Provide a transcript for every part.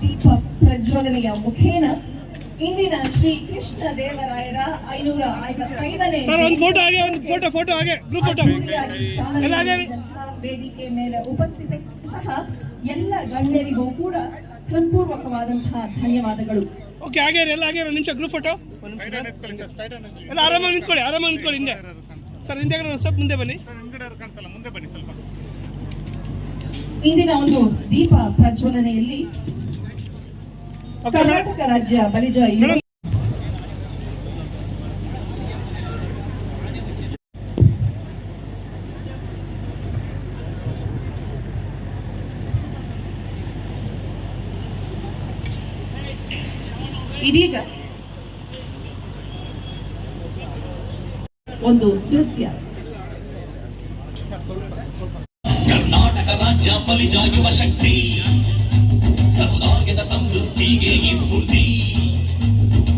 ದೀಪ ಪ್ರಜ್ವಲನೆಯ ಮುಖೇನ ಇಂದಿನ ಶ್ರೀ ಕೃಷ್ಣ ದೇವರಾಯರ ಐನೂರ ಐವತ್ತೈದನೇ ಸರ್ ಒಂದು ಫೋಟೋ ಹಾಗೆ ಒಂದು ಫೋಟೋ ಫೋಟೋ ಹಾಗೆ ಗ್ರೂಪ್ ಫೋಟೋ ಎಲ್ಲ ಹಾಗೆ? ವೇದಿಕೆ ಮೇಲೆ ಉಪಸ್ಥಿತ ಎಲ್ಲ ಗಣ್ಯರಿಗೂ ಕೂಡ ಹೃತ್ಪೂರ್ವಕವಾದಂತಹ ಧನ್ಯವಾದಗಳು. ಓಕೆ ಆಗ್ಯಾರ ಎಲ್ಲ ಆಗ್ಯಾರ ನಿಮಿಷ ಗ್ರೂಪ್ ಫೋಟೋ ಎಲ್ಲ ಆರಾಮಾಗಿ ನಿಂತ್ಕೊಳ್ಳಿ ಆರಾಮಾಗಿ ನಿಂತ್ಕೊಳ್ಳಿ ಹಿಂದೆ. ಸರ್ ಹಿಂದೆ ಸ್ವಲ್ಪ ಮುಂದೆ ಬನ್ನಿ. ಕಾಣಿಸಲ್ಲ ಮುಂದೆ ಬನ್ನಿ ಸ್ವಲ್ಪ. ಇಂದಿನ ಒಂದು ದೀಪ ಪ್ರಜ್ವಲನೆಯಲ್ಲಿ ಕರ್ನಾಟಕ ರಾಜ್ಯ ಬಲಿಜ ಯುವ ಮೇಡಮ್ ಇದೀಗ ಒಂದು ನೃತ್ಯ. ಕರ್ನಾಟಕ ರಾಜ್ಯ ಬಲಿಜ ಯುವ ಶಕ್ತಿ. ಸಮುದಾಯದ ಸಮೃದ್ಧಿಗೆ ಈ ಸ್ಫೂರ್ತಿ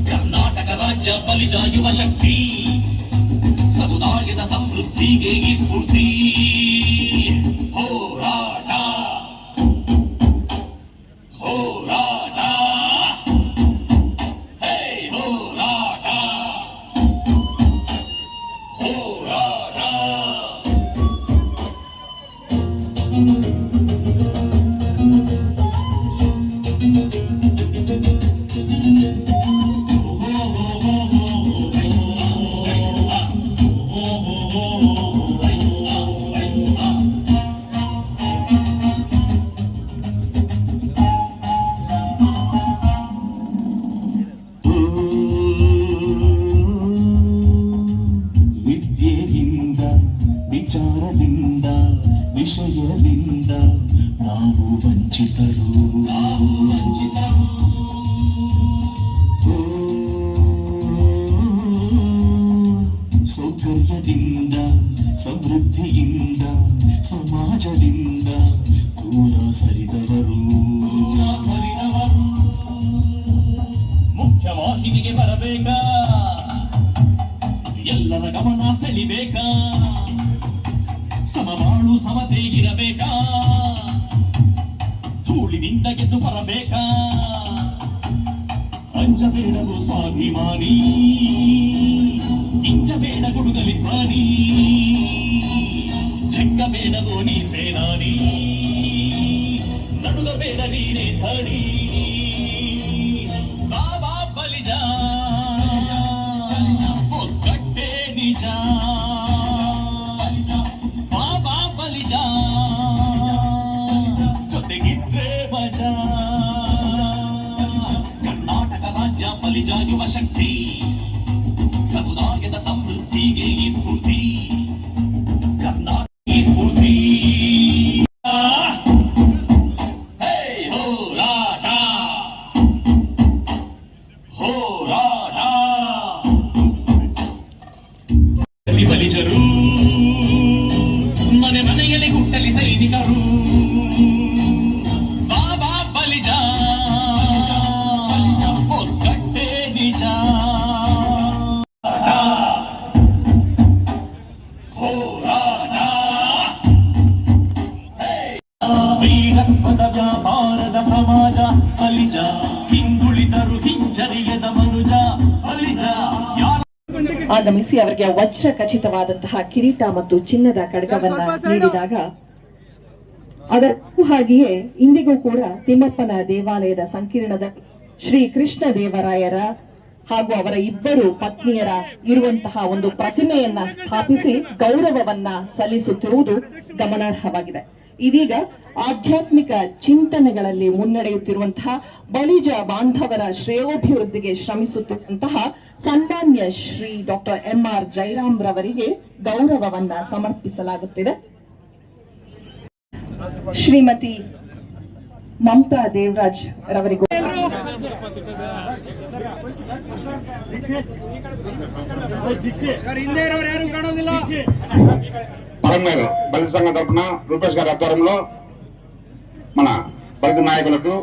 ಕರ್ನಾಟಕ ರಾಜ್ಯ ಬಲಿಜ ಯುವ ಶಕ್ತಿ ಸಮುದಾಯದ ಸಮೃದ್ಧಿಗೆ ಈ ಸ್ಫೂರ್ತಿ ವಿಷಯದಿಂದ ನಾವು ವಂಚಿತರು. ನಾವು ವಂಚಿತರು ಸೌಕರ್ಯದಿಂದ ಸಮೃದ್ಧಿಯಿಂದ ಸಮಾಜದಿಂದ ದೂರ ಸರಿದವರು. ಸರಿದವರು. ಮುಖ್ಯವಾಹಿನಿಗೆ ಬರಬೇಕಾ? మహాభిమాని ఇంచమేడ గుడుగలిత్వాని చెక్క మేడలోని సేనాని. నడుగ మేడ నీనే ధనీ. ಕರ್ನಾಟಕ ರಾಜ್ಯ ಬಲಿಜ ಬಲಿಜ ಹಿಂದುಳಿದರು ಹಿಂಜರಿಯದ ಮನುಜ ಅಲಿಜ ಆಗಮಿಸಿ ಅವರಿಗೆ ವಜ್ರ ಖಚಿತವಾದಂತಹ ಕಿರೀಟ ಮತ್ತು ಚಿನ್ನದ ಕಡಗವನ್ನ ನೀಡಿದಾಗ ಅದಕ್ಕೂ ಹಾಗೆಯೇ ಇಂದಿಗೂ ಕೂಡ ತಿಮ್ಮಪ್ಪನ ದೇವಾಲಯದ ಸಂಕೀರ್ಣದ ಶ್ರೀ ಕೃಷ್ಣ ದೇವರಾಯರ ಹಾಗೂ ಅವರ ಇಬ್ಬರು ಪತ್ನಿಯರ ಇರುವಂತಹ ಒಂದು ಪ್ರತಿಮೆಯನ್ನ ಸ್ಥಾಪಿಸಿ ಗೌರವವನ್ನ ಸಲ್ಲಿಸುತ್ತಿರುವುದು ಗಮನಾರ್ಹವಾಗಿದೆ. ಇದೀಗ ಆಧ್ಯಾತ್ಮಿಕ ಚಿಂತನೆಗಳಲ್ಲಿ ಮುನ್ನಡೆಯುತ್ತಿರುವಂತಹ ಬಲಿಜ ಬಾಂಧವರ ಶ್ರೇಯೋಭಿವೃದ್ಧಿಗೆ ಶ್ರಮಿಸುತ್ತಿರುವಂತಹ ಸನ್ಮಾನ್ಯ Shri doctor M R Jairam ರವರಿಗೆ ಗೌರವವನ್ನ ಸಮರ್ಪಿಸಲಾಗುತ್ತಿದೆ. ಶ್ರೀಮತಿ ಮಮತಾ ದೇವರಾಜ್ ರವರಿಗೂ ಹಿಂದೆ ಇರೋರು ಯಾರು ಕಾಣೋದಿಲ್ಲ? పరంమేరు బలిత సంఘ తరఫున రూపేష్ గారి ఆధ్వర్యంలో మన బలిత నాయకులకు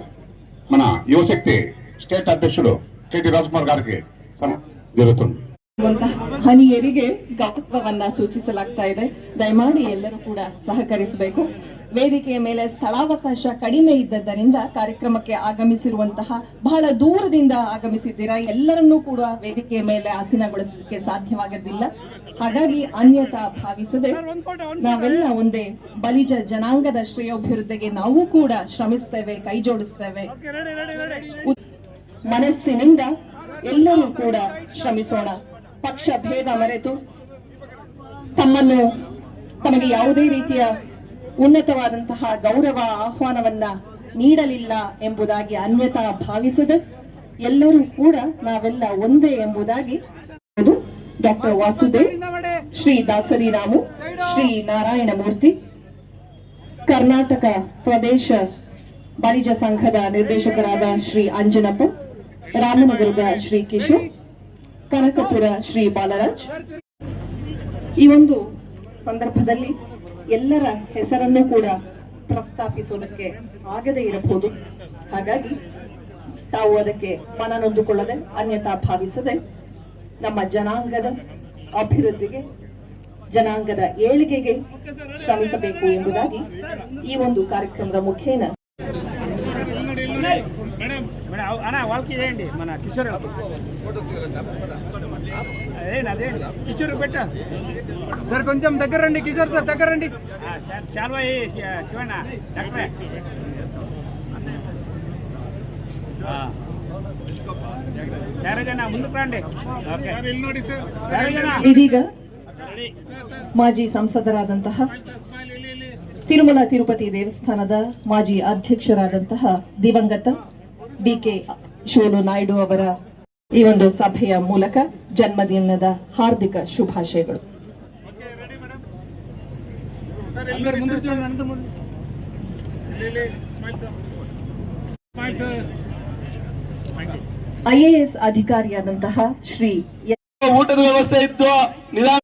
మన యువశక్తి స్టేట్ అధ్యక్షుడు కేటీ రాజ్కుమార్ గారికి సన్మానం జరుగుతుంది ಇರುವಂತಹ ಹನಿಯರಿಗೆ ಗೌರವವನ್ನ ಸೂಚಿಸಲಾಗ್ತಾ ಇದೆ ದಯಮಾಡಿ ಎಲ್ಲರೂ ಕೂಡ ಸಹಕರಿಸಬೇಕು ವೇದಿಕೆಯ ಮೇಲೆ ಸ್ಥಳಾವಕಾಶ ಕಡಿಮೆ ಇದ್ದದ್ದರಿಂದ ಕಾರ್ಯಕ್ರಮಕ್ಕೆ ಆಗಮಿಸಿರುವಂತಹ ಬಹಳ ದೂರದಿಂದ ಆಗಮಿಸಿದ್ದೀರಾ ಎಲ್ಲರನ್ನೂ ಕೂಡ ವೇದಿಕೆಯ ಮೇಲೆ ಆಸೀನಗೊಳಿಸಲಿಕ್ಕೆ ಸಾಧ್ಯವಾಗದಿಲ್ಲ ಹಾಗಾಗಿ ಅನ್ಯತಾ ಭಾವಿಸದೆ ನಾವೆಲ್ಲ ಒಂದೇ ಬಲಿಜ ಜನಾಂಗದ ಶ್ರೇಯೋಭಿವೃದ್ಧಿಗೆ ನಾವು ಕೂಡ ಶ್ರಮಿಸ್ತೇವೆ ಕೈ ಜೋಡಿಸ್ತೇವೆ. ಮನಸ್ಸಿನಿಂದ ಎಲ್ಲರೂ ಕೂಡ ಶ್ರಮಿಸೋಣ. ಪಕ್ಷ ಭೇದ ಮರೆತು ತಮ್ಮನ್ನು ತಮಗೆ ಯಾವುದೇ ರೀತಿಯ ಉನ್ನತವಾದಂತಹ ಗೌರವ ಆಹ್ವಾನವನ್ನ ನೀಡಲಿಲ್ಲ ಎಂಬುದಾಗಿ ಅನ್ಯತಾ ಭಾವಿಸದೆ ಎಲ್ಲರೂ ಕೂಡ ನಾವೆಲ್ಲ ಒಂದೇ ಎಂಬುದಾಗಿ ಡಾಕ್ಟರ್ ವಾಸುದೇವ್ ಶ್ರೀ ದಾಸರಿರಾಮು ಶ್ರೀ ನಾರಾಯಣ ಮೂರ್ತಿ ಕರ್ನಾಟಕ ಪ್ರದೇಶ ವಾಣಿಜ್ಯ ಸಂಘದ ನಿರ್ದೇಶಕರಾದ ಶ್ರೀ ಅಂಜನಪ್ಪ ರಾಮನಗರದ ಶ್ರೀ ಕಿಶೋರ್ ಕನಕಪುರ ಶ್ರೀ ಬಾಲರಾಜ್. ಈ ಒಂದು ಸಂದರ್ಭದಲ್ಲಿ ಎಲ್ಲರ ಹೆಸರನ್ನು ಕೂಡ ಪ್ರಸ್ತಾಪಿಸೋದಕ್ಕೆ ಆಗದೇ ಇರಬಹುದು. ಹಾಗಾಗಿ ತಾವು ಅದಕ್ಕೆ ಮನನೊಂದುಕೊಳ್ಳದೆ ಅನ್ಯತಾ ಭಾವಿಸದೆ ನಮ್ಮ ಜನಾಂಗದ ಅಭಿವೃದ್ಧಿಗೆ ಜನಾಂಗದ ಏಳಿಗೆಗೆ ಶ್ರಮಿಸಬೇಕು ಎಂಬುದಾಗಿ ಈ ಒಂದು ಕಾರ್ಯಕ್ರಮದ ಮುಖೇನ. కిషోర్ పెట్ట సార్ కొంచెం దగ్గర రండి. కిషోర్ సార్ దగ్గర రండి శివణ డాక్టరే. ಇದೀಗ ಮಾಜಿ ಸಂಸದರಾದಂತಹ ತಿರುಮಲ ತಿರುಪತಿ ದೇವಸ್ಥಾನದ ಮಾಜಿ ಅಧ್ಯಕ್ಷರಾದಂತಹ ದಿವಂಗತ ಡಿಕೆ ಶಿವನು ನಾಯ್ಡು ಅವರ ಈ ಒಂದು ಸಭೆಯ ಮೂಲಕ ಜನ್ಮದಿನದ ಹಾರ್ದಿಕ ಶುಭಾಶಯಗಳು ಸ್ಮೈಲ್ ಐಎಎಸ್ ಅಧಿಕಾರಿಯಾದಂತಹ ಶ್ರೀ ಊಟದ ವ್ಯವಸ್ಥೆ ಇತ್ತು ನಿಧಾನ